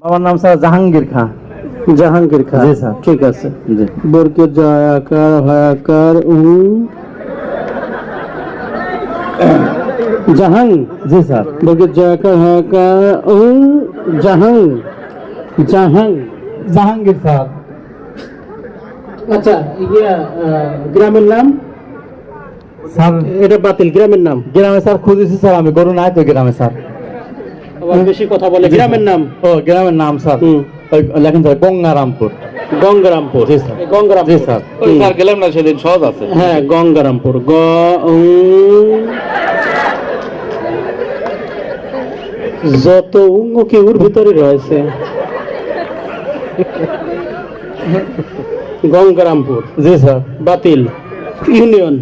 বাবার নাম স্যার জাহাঙ্গীর খাঁ জাহাঙ্গীর খান জি, স্যার। ঠিক আছে জি বর্গের জয়াকার হয়াকার উম জাহাং জি স্যার বর্গের জয়াকার হয়াকার উম জাহাং জাহাং জাহাঙ্গীর স্যার আচ্ছা ইয়া আহ, গ্রামের নাম স্যার এটা বাতিল গ্রামের নাম গ্রামে স্যার খুঁজেছি স্যার আমি গরু নাই তো গ্রামে স্যার আবার বেশি কথা বলে গ্রামের নাম? ও গ্রামের নাম স্যার। লেখেন স্যার গঙ্গারামপুর। গঙ্গারামপুর। জি, স্যার। গঙ্গারামপুর। স্যার। স্যার গেলাম না সেদিন সহজ আছে। হ্যাঁ গঙ্গারামপুর। গ যত উঙ্গ কি ওর ভিতরে রয়েছে। গঙ্গারামপুর। জি স্যার। বাতিল। ইউনিয়ন।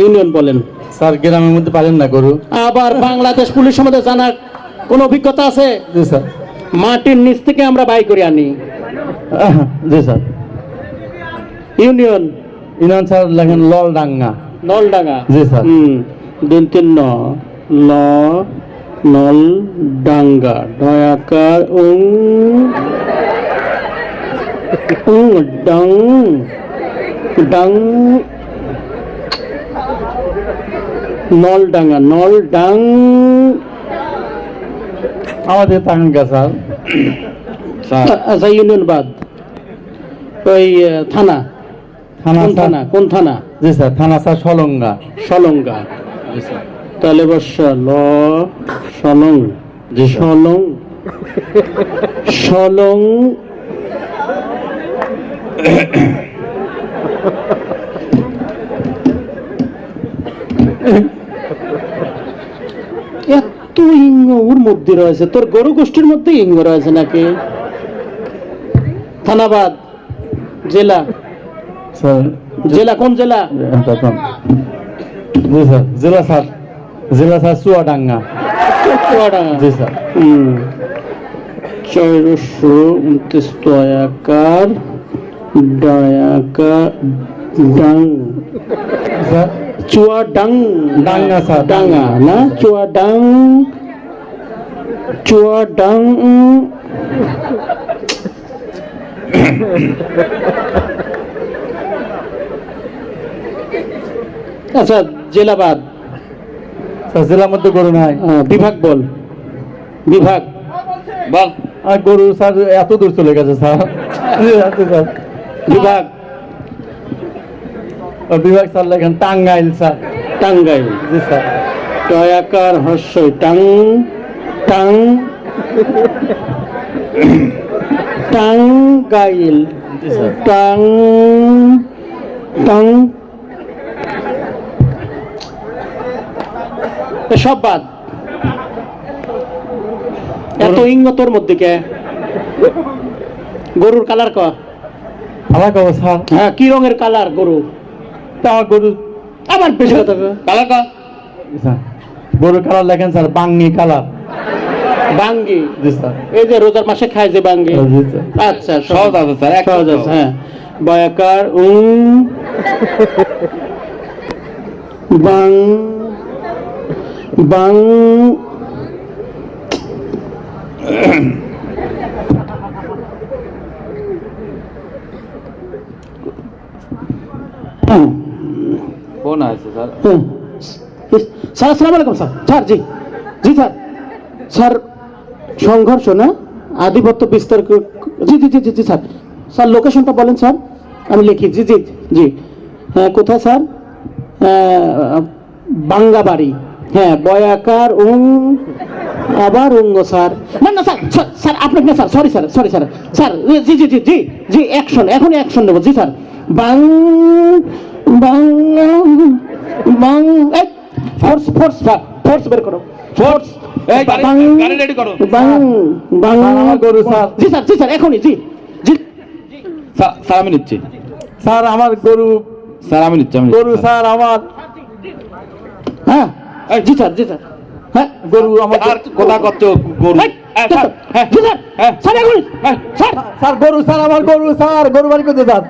ইউনিয়ন বলেন। স্যার গ্রামের মধ্যে পারেন না গরু। আবার বাংলাদেশ পুলিশ সম্বন্ধে জানার কোন অভিজ্ঞতা আছে? জি স্যার। মাটির নিচ থেকে আমরা বাই করে আনি। জি স্যার। ইউনিয়ন। ইনান স্যার লেখেন ললডাঙ্গা। নলডাঙ্গা জি স্যার। হুম দিন তিন ন। ল নল ডাঙ্গা। ডয়াকার উং উং ডাং ডাং নল ডাঙ্গা নল ডাং আমাদের টাঙ্গা স্যার স্যার। আচ্ছা ইউনিয়ন বাদ। ওই থানা। থানা থানা? কোন থানা? জি স্যার থানা স্যার সলঙ্গা। সলঙ্গা। জি স্যার। তাহলে বর্ষ ল সলং জি সলং সলং এত ইঙ্গ মধ্যে রয়েছে। তোর গরু গোষ্ঠীর মধ্যে ইঙ্গ রয়েছে নাকি? থানাবাদ জেলা। স্যার। জেলা কোন জেলা? জি স্যার জেলা স্যার। জেলা স্যার চুয়াডাঙ্গা। চুয়াডাঙ্গা। জি স্যার। হুম। চারশো উনত্রিশ দয়াকার দয়াকার ডাং। স্যার। চুয়া ডাং ডাঙ্গা, স্যার, ডাঙ্গা না? চুয়া ডাং চুয়া ডাং আচ্ছা জেলাবাদ। স্যার জেলার মধ্যে গরু নাই। বিভাগ বল। বিভাগ। বল। আর গরু স্যার এত দূর চলে গেছে স্যার। স্যার বিভাগ বিভাগ স্যার লেখেন টাঙ্গাইল স্যার। টাঙ্গাইল। জি স্যার। টয়াকার হর্ষই টাং। টাং টাঙ্গাইল টাং টাং সব বাদ এত ইঙ্গতর মধ্যে কে? গরুর কালার ক? আমার কব স্যার হ্যাঁ কি রঙের কালার গরু? তা আমার গরু আবার বেশি কথা কয়। কালা কা? গরুর কালার লেখেন স্যার বাঙ্গি কালার। বাঙ্গি। এই যে রোজার মাসে খায় যে বাঙ্গি? স্যার আচ্ছা সহজ আছে স্যার সহজ আছে হ্যাঁ। বয়াকার উং বাং বাং আছে স্যার। হ্যাঁ। স্যার আসসালামু আলাইকুম স্যার। স্যার জি। জি স্যার। স্যার সংঘর্ষ না আধিপত্য বিস্তার জি জি জি জি জি স্যার স্যার লোকেশনটা বলেন স্যার আমি লিখি জি জি জি হ্যাঁ কোথায় স্যার বাঙ্গাবাড়ি হ্যাঁ বয়াকার উং আবার উঙ্গ স্যার না না স্যার স্যার, স্যার আপনি না sir sorry sir sorry sir sir জি জি জি জি জি অ্যাকশন এখনই অ্যাকশন নেব জি স্যার বাং বাং বাং ফোর্স ফোর্স ফোর্স বের করো ফোর্স গরু, স্যার। জি স্যার জি স্যার এখনই জি জি। স্যার স্যার আমি নিচ্ছি। স্যার আমার গরু স্যার আমি নিচ্ছি আমি গরু স্যার। আমার হ্যাঁ জি স্যার জি স্যার। হ্যাঁ। গরু আমার আর কথা কত গরু? হ্যাঁ, স্যার হ্যাঁ। হ্যাঁ। স্যার গরু স্যার আমার গরু স্যার গরু বাড়ি করতে স্যার